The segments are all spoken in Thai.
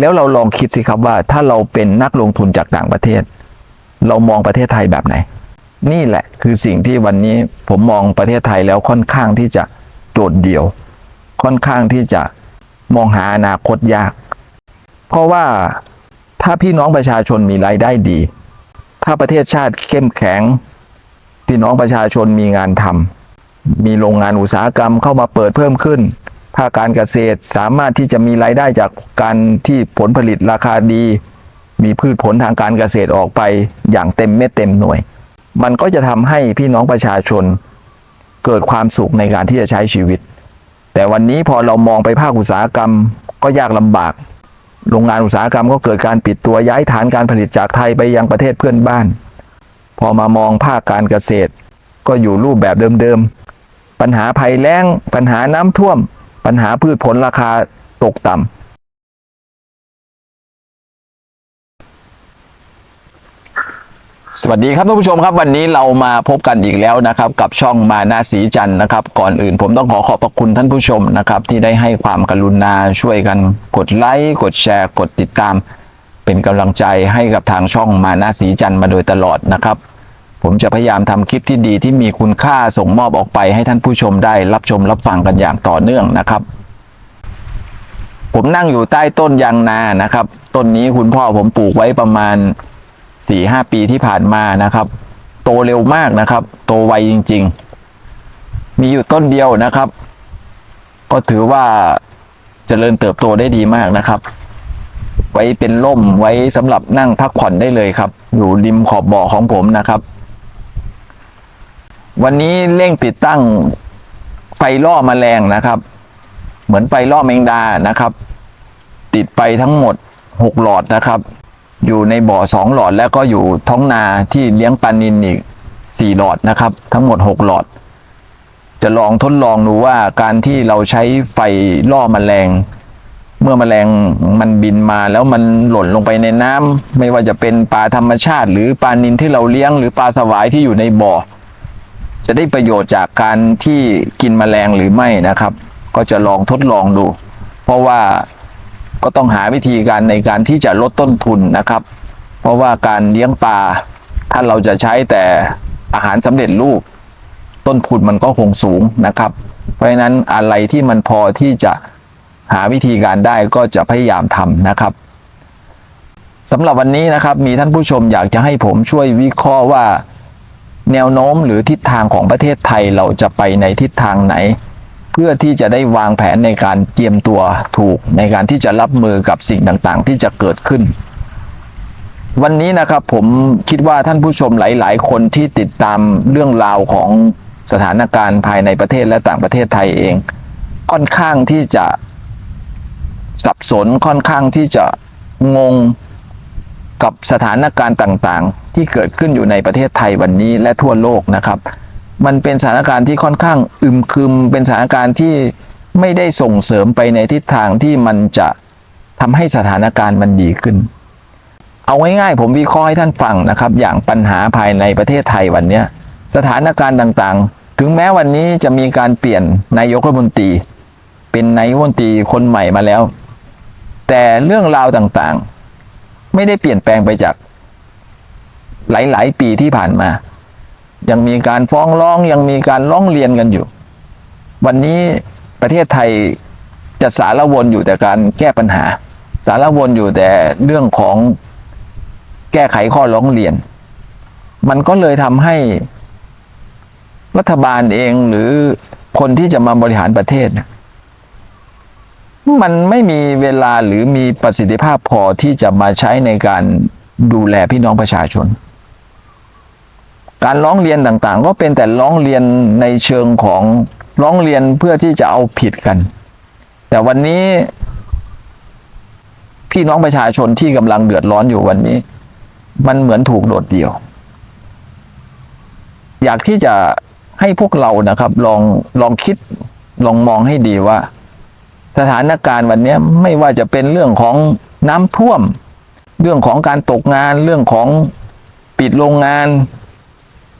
แล้วเราลองคิดสิครับว่าถ้าเราเป็นนักลงทุนจากต่างประเทศ เรามองประเทศไทยแบบไหน นี่แหละคือสิ่งที่วันนี้ผมมองประเทศไทยแล้วค่อนข้างที่จะโดดเดี่ยว ค่อนข้างที่จะมองหาอนาคตยาก เพราะว่าถ้าพี่น้องประชาชนมีรายได้ดี ถ้าประเทศชาติเข้มแข็ง พี่น้องประชาชนมีงานทำมีโรงงานอุตสาหกรรมเข้ามาเปิดเพิ่มขึ้น ภาคการเกษตรสามารถที่จะมีรายได้จากการที่ผลผลิตราคาดี มีพืชผลทางการเกษตรออกไปอย่างเต็มเม็ดเต็มหน่วย มันก็จะทำให้พี่น้องประชาชน เกิดความสุขในการที่จะใช้ชีวิต แต่วันนี้พอเรามองไปภาคอุตสาหกรรมก็ยากลำบาก โรงงานอุตสาหกรรมก็เกิดการปิดตัวย้ายฐานการผลิตจากไทยไปยังประเทศเพื่อนบ้าน พอมามองภาคการเกษตร ก็อยู่รูปแบบเดิมๆปัญหาภัยแล้งปัญหาน้ำท่วม ปัญหาพืชผลราคาตกต่ำสวัสดีครับท่านผู้ชมครับ วันนี้เรามาพบกันอีกแล้วนะครับ กับช่องมานาสีจันทร์นะครับ ก่อนอื่นผมต้องขอขอบพระคุณท่านผู้ชมนะครับ ที่ได้ให้ความกรุณาช่วยกันกดไลค์กดแชร์ กดติดตาม เป็นกำลังใจให้กับทางช่องมานาสีจันทร์มาโดยตลอดนะครับ ผมจะพยายามทำคลิปที่ดีที่มีคุณค่าส่งมอบออกไปให้ท่านผู้ชมได้รับชมรับฟังกันอย่างต่อเนื่องนะครับ ผมนั่งอยู่ใต้ต้นยางนานะครับ ต้นนี้คุณพ่อผมปลูกไว้ประมาณสี่ห้าปีที่ผ่านมานะครับ โตเร็วมากนะครับ โตไวจริง ๆ มีอยู่ต้นเดียวนะครับ ก็ถือว่าเจริญเติบโตได้ดีมากนะครับ ไว้เป็นร่มไว้สำหรับนั่งพักผ่อนได้เลยครับ อยู่ริมขอบบ่อของผมนะครับ วันนี้เร่งติดตั้งไฟล่อแมลงนะครับ เหมือนไฟล่อแมงดานะครับ ติดไปทั้งหมดหกหลอดนะครับ อยู่ในบ่อสองหลอดแล้วก็อยู่ท้องนาที่เลี้ยงปลานินอีกสี่หลอดนะครับ ทั้งหมดหกหลอด จะลองทดลองดูว่าการที่เราใช้ไฟล่อแมลง เมื่อแมลงมันบินมาแล้วมันหล่นลงไปในน้ำไม่ว่าจะเป็นปลาธรรมชาติ หรือปลานินที่เราเลี้ยงหรือปลาสวายที่อยู่ในบ่อ จะได้ประโยชน์จากการที่กินแมลงหรือไม่นะครับ ก็จะลองทดลองดู เพราะว่าก็ต้องหาวิธีการในการที่จะลดต้นทุนนะครับ เพราะว่าการเลี้ยงปลาถ้าเราจะใช้แต่อาหารสำเร็จรูป ต้นทุนมันก็คงสูงนะครับ เพราะฉะนั้นอะไรที่มันพอที่จะหาวิธีการได้ก็จะพยายามทำนะครับสำหรับวันนี้นะครับมีท่านผู้ชมอยากจะให้ผมช่วยวิเคราะห์ว่า แนวโน้มหรือทิศทางของประเทศไทยเราจะไปในทิศทางไหน เพื่อที่จะได้วางแผนในการเตรียมตัวถูกในการที่จะรับมือกับสิ่งต่างๆ ที่จะเกิดขึ้น วันนี้นะครับผมคิดว่าท่านผู้ชมหลาย ๆ คนที่ติดตามเรื่องราวของสถานการณ์ภายในประเทศและต่างประเทศไทยเอง ค่อนข้างที่จะสับสนค่อนข้างที่จะงง กับสถานการณ์ต่างๆ ที่เกิดขึ้นอยู่ในประเทศไทยวันนี้และทั่วโลกนะครับ มันเป็นสถานการณ์ที่ค่อนข้างอึมครึม เป็นสถานการณ์ที่ไม่ได้ส่งเสริมไปในทิศทางที่มันจะทำให้สถานการณ์มันดีขึ้น เอาง่ายๆผมวิเคราะห์ให้ท่านฟังนะครับ อย่างปัญหาภายในประเทศไทยวันนี้สถานการณ์ต่างๆ ถึงแม้วันนี้จะมีการเปลี่ยนนายกรัฐมนตรี เป็นนายกรัฐมนตรีคนใหม่มาแล้ว แต่เรื่องราวต่างๆ ไม่ได้เปลี่ยนแปลงไปจาก หลาย ๆ ปีที่ผ่านมา ยังมีการฟ้องร้องยังมีการร้องเรียนกันอยู่ วันนี้ประเทศไทยจะสารวนอยู่แต่การแก้ปัญหา สารวนอยู่แต่เรื่องของแก้ไขข้อร้องเรียน มันก็เลยทำให้รัฐบาลเองหรือคนที่จะมาบริหารประเทศเนี่ย มันไม่มีเวลาหรือมีประสิทธิภาพพอที่จะมาใช้ในการดูแลพี่น้องประชาชน การร้องเรียนต่างๆ ก็เป็นแต่ร้องเรียนในเชิงของร้องเรียนเพื่อที่จะเอาผิดกัน แต่วันนี้พี่น้องประชาชนที่กำลังเดือดร้อนอยู่วันนี้ มันเหมือนถูกโดดเดี่ยว อยากที่จะให้พวกเรานะครับ ลองลองคิดลองมองให้ดีว่า สถานการณ์วันนี้ไม่ว่าจะเป็นเรื่องของน้ำท่วม เรื่องของการตกงานเรื่องของปิดโรงงาน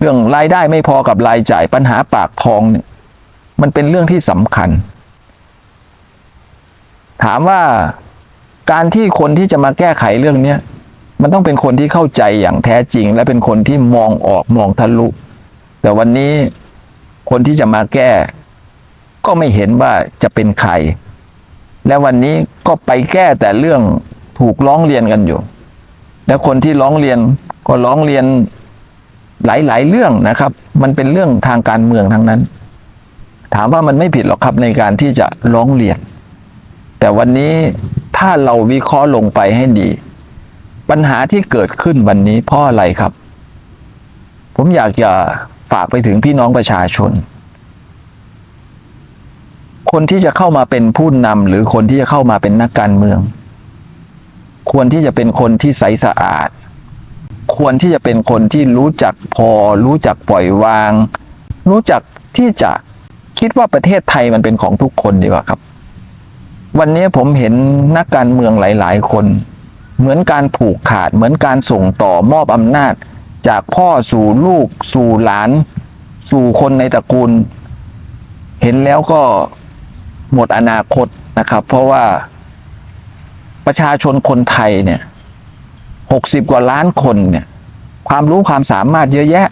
เรื่องรายได้ไม่พอกับรายจ่ายปัญหาปากท้องเนี่ยมันเป็นเรื่องที่สำคัญ ถามว่าการที่คนที่จะมาแก้ไขเรื่องนี้มันต้องเป็นคนที่เข้าใจอย่างแท้จริง และเป็นคนที่มองออกมองทะลุ แต่วันนี้คนที่จะมาแก้ ก็ไม่เห็นว่าจะเป็นใคร และวันนี้ก็ไปแก้แต่เรื่องถูกร้องเรียนกันอยู่ และคนที่ร้องเรียนก็ร้องเรียนหลายๆเรื่องนะครับ มันเป็นเรื่องทางการเมืองทั้งนั้น ถามว่ามันไม่ผิดหรอกครับในการที่จะร้องเรียน แต่วันนี้ถ้าเราวิเคราะห์ลงไปให้ดี ปัญหาที่เกิดขึ้นวันนี้เพราะอะไรครับ ผมอยากจะฝากไปถึงพี่น้องประชาชน คนที่จะเข้ามาเป็นผู้นำหรือคนที่จะเข้ามาเป็นนักการเมือง ควรที่จะเป็นคนที่ใสสะอาด ควรที่จะเป็นคนที่รู้จักพอ รู้จักปล่อยวาง รู้จักที่จะคิดว่าประเทศไทยมันเป็นของทุกคนดีกว่าครับ วันนี้ผมเห็นนักการเมืองหลาย ๆ คน เหมือนการผูกขาด เหมือนการส่งต่อมอบอำนาจ จากพ่อสู่ลูก สู่หลาน สู่คนในตระกูล เห็นแล้วก็ หมดอนาคตนะครับ เพราะว่าประชาชนคนไทยเนี่ยหกสิบกว่าล้านคนเนี่ย ความรู้ความสามารถเยอะแยะ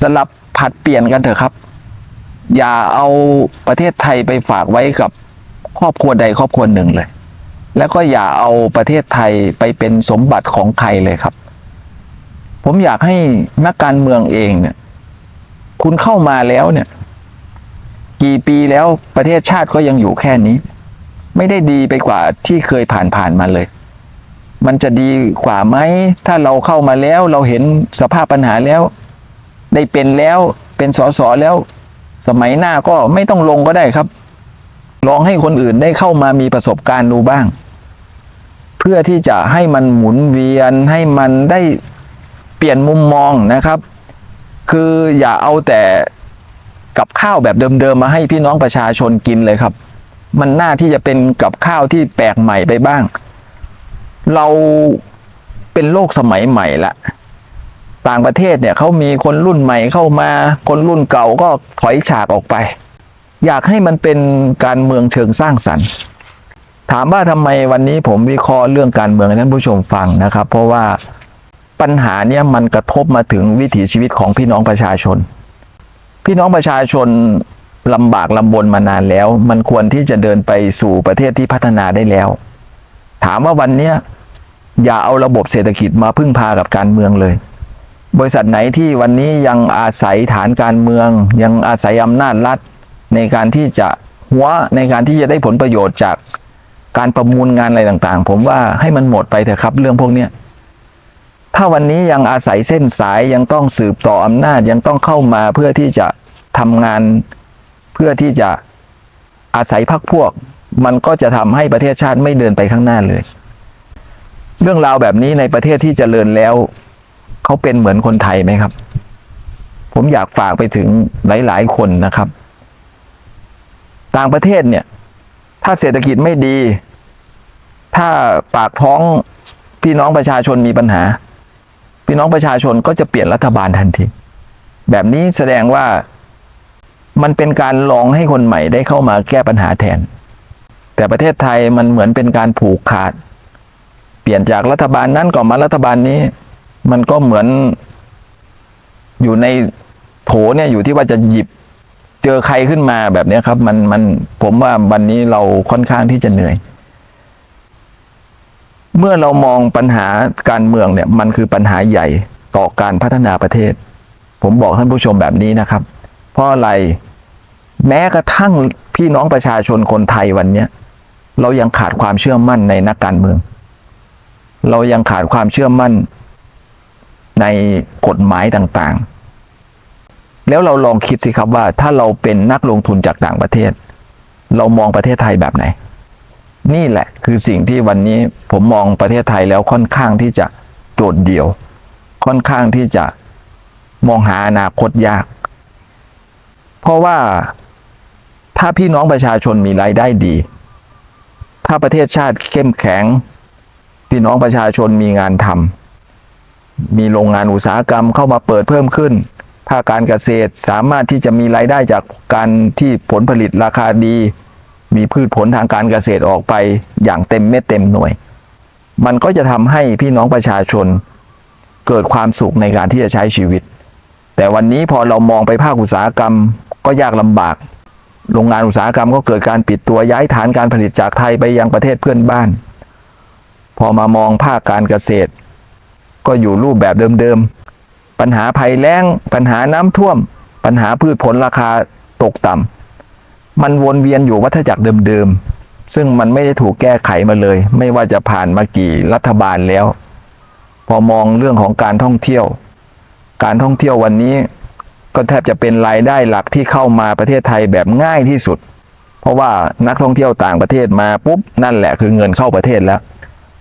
สลับผัดเปลี่ยนกันเถอะครับ อย่าเอาประเทศไทยไปฝากไว้กับครอบครัวใดครอบครัวหนึ่งเลย แล้วก็อย่าเอาประเทศไทยไปเป็นสมบัติของใครเลยครับ ผมอยากให้นักการเมืองเองเนี่ย คุณเข้ามาแล้วเนี่ย กี่ปีแล้วประเทศชาติก็ยังอยู่แค่นี้ ไม่ได้ดีไปกว่าที่เคยผ่านผ่านมาเลย มันจะดีกว่าไหมถ้าเราเข้ามาแล้วเราเห็นสภาพปัญหาแล้ว ได้เป็นแล้วเป็นสสแล้ว สมัยหน้าก็ไม่ต้องลงก็ได้ครับ ลองให้คนอื่นได้เข้ามามีประสบการณ์ดูบ้าง เพื่อที่จะให้มันหมุนเวียนให้มันได้เปลี่ยนมุมมองนะครับ คืออย่าเอาแต่ กับข้าวแบบเดิมๆมาให้พี่น้องประชาชนกินเลยครับ มันน่าที่จะเป็นกับข้าวที่แปลกใหม่ไปบ้าง เราเป็นโลกสมัยใหม่ละต่างประเทศเนี่ยเขามีคนรุ่นใหม่เข้ามาคนรุ่นเก่าก็ถอยฉากออกไป อยากให้มันเป็นการเมืองเชิงสร้างสรรค์ถามว่าทำไมวันนี้ผมวิเคราะห์เรื่องการเมืองให้ท่านผู้ชมฟังนะครับ เพราะว่าปัญหาเนี้ยมันกระทบมาถึงวิถีชีวิตของพี่น้องประชาชน พี่น้องประชาชนลำบากลำบนมานานแล้ว มันควรที่จะเดินไปสู่ประเทศที่พัฒนาได้แล้ว ถามว่าวันเนี้ยอย่าเอาระบบเศรษฐกิจมาพึ่งพากับการเมืองเลย บริษัทไหนที่วันนี้ยังอาศัยฐานการเมือง ยังอาศัยอำนาจรัฐ ในการที่จะหัวในการที่จะได้ผลประโยชน์จากการประมูลงานอะไรต่างๆ ผมว่าให้มันหมดไปเถอะครับเรื่องพวกเนี้ย ถ้าวันนี้ยังอาศัยเส้นสายยังต้องสืบต่ออำนาจยังต้องเข้ามาเพื่อที่จะทำงาน เพื่อที่จะอาศัยพักพวก มันก็จะทำให้ประเทศชาติไม่เดินไปข้างหน้าเลย เรื่องราวแบบนี้ในประเทศที่เจริญแล้วเขาเป็นเหมือนคนไทยไหมครับ ผมอยากฝากไปถึงหลาย ๆ คนนะครับ ต่างประเทศเนี่ย ถ้าเศรษฐกิจไม่ดี ถ้าปากท้องพี่น้องประชาชนมีปัญหา พี่น้องประชาชนก็จะเปลี่ยนรัฐบาลทันที แบบนี้แสดงว่ามันเป็นการลองให้คนใหม่ได้เข้ามาแก้ปัญหาแทน แต่ประเทศไทยมันเหมือนเป็นการผูกขาด เปลี่ยนจากรัฐบาลนั้นก่อนมารัฐบาลนี้ มันก็เหมือนอยู่ในโถเนี่ยอยู่ที่ว่าจะหยิบเจอใครขึ้นมาแบบนี้ครับ มันมันผมว่าวันนี้เราค่อนข้างที่จะเหนื่อย เมื่อเรามองปัญหาการเมืองเนี่ยมันคือปัญหาใหญ่ต่อการพัฒนาประเทศ ผมบอกท่านผู้ชมแบบนี้นะครับ เพราะอะไรแม้กระทั่งพี่น้องประชาชนคนไทยวันนี้เรายังขาดความเชื่อมั่นในนักการเมือง เรายังขาดความเชื่อมั่นในกฎหมายต่างๆ แล้วเราลองคิดสิครับว่าถ้าเราเป็นนักลงทุนจากต่างประเทศ เรามองประเทศไทยแบบไหน นี่แหละคือสิ่งที่วันนี้ผมมองประเทศไทยแล้วค่อนข้างที่จะโดดเดี่ยว ค่อนข้างที่จะมองหาอนาคตยาก เพราะว่าถ้าพี่น้องประชาชนมีรายได้ดี ถ้าประเทศชาติเข้มแข็ง พี่น้องประชาชนมีงานทำมีโรงงานอุตสาหกรรมเข้ามาเปิดเพิ่มขึ้นภาคการเกษตรสามารถที่จะมีรายได้จากการที่ผลผลิตราคาดี มีพืชผลทางการเกษตรออกไปอย่างเต็มเม็ดเต็มหน่วย มันก็จะทำให้พี่น้องประชาชนเกิดความสุขในการที่จะใช้ชีวิต แต่วันนี้พอเรามองไปภาคอุตสาหกรรมก็ยากลำบาก โรงงานอุตสาหกรรมก็เกิดการปิดตัวย้ายฐานการผลิตจากไทยไปยังประเทศเพื่อนบ้าน พอมามองภาคการเกษตร ก็อยู่รูปแบบเดิมๆ ปัญหาภัยแล้ง ปัญหาน้ำท่วม ปัญหาพืชผลราคาตกต่ำ มันวนเวียนอยู่วัฏจักรเดิมๆ ซึ่งมันไม่ได้ถูกแก้ไขมาเลย ไม่ว่าจะผ่านมากี่รัฐบาลแล้ว พอมองเรื่องของการท่องเที่ยว การท่องเที่ยววันนี้ ก็แทบจะเป็นรายได้หลักที่เข้ามาประเทศไทยแบบง่ายที่สุด เพราะว่านักท่องเที่ยวต่างประเทศมาปุ๊บนั่นแหละคือเงินเข้าประเทศแล้ว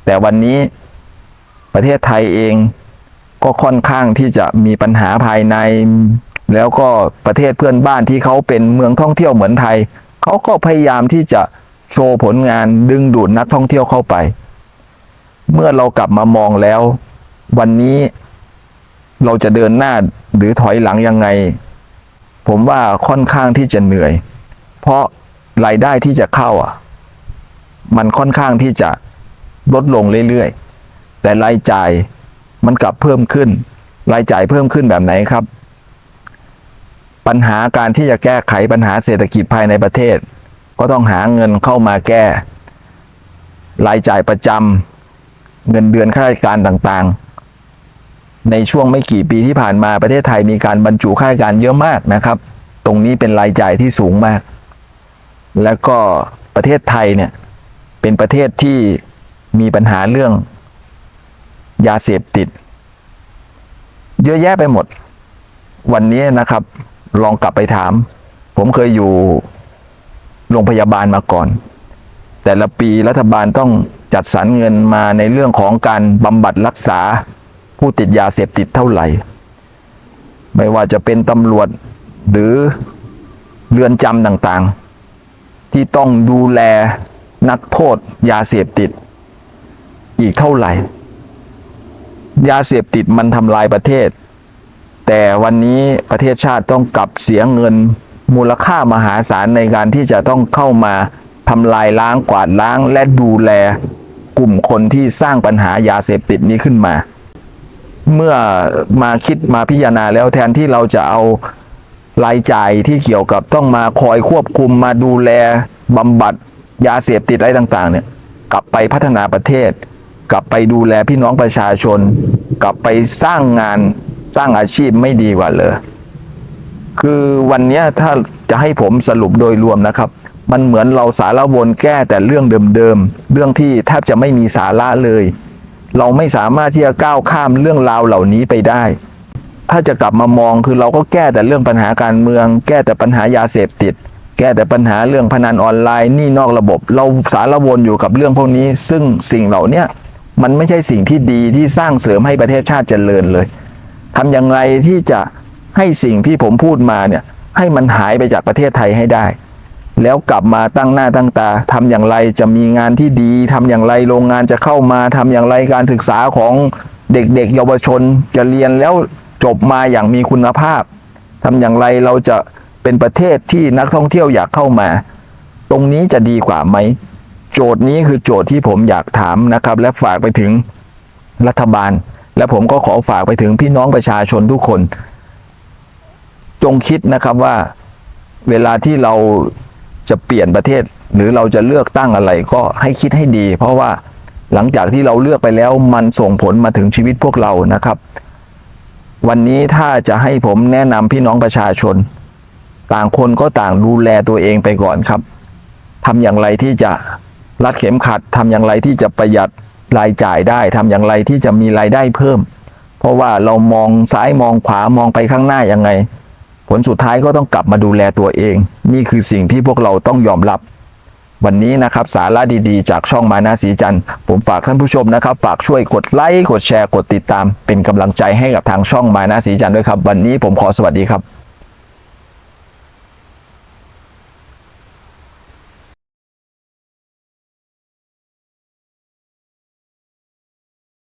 แต่วันนี้ประเทศไทยเองก็ค่อนข้างที่จะมีปัญหาภายใน แล้วก็ประเทศเพื่อนบ้านที่เขาเป็นเมืองท่องเที่ยวเหมือนไทยเขาก็พยายามที่จะโชว์ผลงานดึงดูดนักท่องเที่ยวเข้าไป เมื่อเรากลับมามองแล้ว วันนี้เราจะเดินหน้าหรือถอยหลังยังไง ผมว่าค่อนข้างที่จะเหนื่อย เพราะรายได้ที่จะเข้าอะ มันค่อนข้างที่จะลดลงเรื่อยๆ แต่รายจ่ายมันกลับเพิ่มขึ้น รายจ่ายเพิ่มขึ้นแบบไหนครับ ปัญหาการที่จะแก้ไขปัญหาเศรษฐกิจภายในประเทศ ก็ต้องหาเงินเข้ามาแก้ รายจ่ายประจำเงินเดือนข้าราชการต่างๆ ในช่วงไม่กี่ปีที่ผ่านมาประเทศไทยมีการบรรจุข้าราชการเยอะมากนะครับ ตรงนี้เป็นรายจ่ายที่สูงมาก แล้วก็ประเทศไทยเนี่ยเป็นประเทศที่มีปัญหาเรื่องยาเสพติด เยอะแยะไปหมด วันนี้นะครับ ลองกลับไปถาม ผมเคยอยู่โรงพยาบาลมาก่อน แต่ละปีรัฐบาลต้องจัดสรรเงินมาในเรื่องของการบำบัดรักษาผู้ติดยาเสพติดเท่าไหร่ ไม่ว่าจะเป็นตำรวจหรือเรือนจำต่างๆ ที่ต้องดูแลนักโทษยาเสพติด อีกเท่าไหร่ ยาเสพติดมันทำลายประเทศ แต่วันนี้ประเทศชาติต้องกลับเสียเงินมูลค่ามหาศาลในการที่จะต้องเข้ามาทำลายล้างกวาดล้างและดูแลกลุ่มคนที่สร้างปัญหายาเสพติดนี้ขึ้นมา เมื่อมาคิดมาพิจารณาแล้วแทนที่เราจะเอารายจ่ายที่เกี่ยวกับต้องมาคอยควบคุมมาดูแลบำบัดยาเสพติดอะไรต่างๆ เนี่ยกลับไปพัฒนาประเทศ กลับไปดูแลพี่น้องประชาชน กลับไปสร้างงาน สร้างอาชีพไม่ดีกว่าเลยคือวันนี้ถ้าจะให้ผมสรุปโดยรวมนะครับ มันเหมือนเราสารวนแก้แต่เรื่องเดิมๆเรื่องที่แทบจะไม่มีสาระเลย เราไม่สามารถที่จะก้าวข้ามเรื่องราวเหล่านี้ไปได้ ถ้าจะกลับมามองคือเราก็แก้แต่เรื่องปัญหาการเมือง แก้แต่ปัญหายาเสพติด แก้แต่ปัญหาเรื่องพนันออนไลน์นี่นอกระบบ เราสารวนอยู่กับเรื่องพวกนี้ ซึ่งสิ่งเหล่านี้มันไม่ใช่สิ่งที่ดีที่สร้างเสริมให้ประเทศชาติเจริญเลย ทำอย่างไรที่จะให้สิ่งที่ผมพูดมาเนี่ยให้มันหายไปจากประเทศไทยให้ได้ แล้วกลับมาตั้งหน้าตั้งตาทำอย่างไรจะมีงานที่ดีทำอย่างไรโรงงานจะเข้ามาทำอย่างไรการศึกษาของเด็กๆ เยาวชนจะเรียนแล้วจบมาอย่างมีคุณภาพทำอย่างไรเราจะเป็นประเทศที่นักท่องเที่ยวอยากเข้ามา ตรงนี้จะดีกว่าไหม โจทย์นี้คือโจทย์ที่ผมอยากถามนะครับ และฝากไปถึงรัฐบาล และผมก็ขอฝากไปถึงพี่น้องประชาชนทุกคน จงคิดนะครับว่าเวลาที่เราจะเปลี่ยนประเทศ หรือเราจะเลือกตั้งอะไรก็ให้คิดให้ดี เพราะว่าหลังจากที่เราเลือกไปแล้วมันส่งผลมาถึงชีวิตพวกเรานะครับ วันนี้ถ้าจะให้ผมแนะนำพี่น้องประชาชน ต่างคนก็ต่างดูแลตัวเองไปก่อนครับทำอย่างไรที่จะรัดเข็มขัดทำอย่างไรที่จะประหยัด รายจ่ายได้ทำอย่างไรที่จะมีรายได้เพิ่ม เพราะว่าเรามองซ้ายมองขวามองไปข้างหน้ายังไง ผลสุดท้ายก็ต้องกลับมาดูแลตัวเอง นี่คือสิ่งที่พวกเราต้องยอมรับ วันนี้นะครับสาระดีๆ จากช่องมานาสีจันทร์ผมฝากท่านผู้ชมนะครับ ฝากช่วยกดไลค์กดแชร์กดติดตาม เป็นกำลังใจให้กับทางช่องมานาสีจันทร์ด้วยครับ วันนี้ผมขอสวัสดีครับ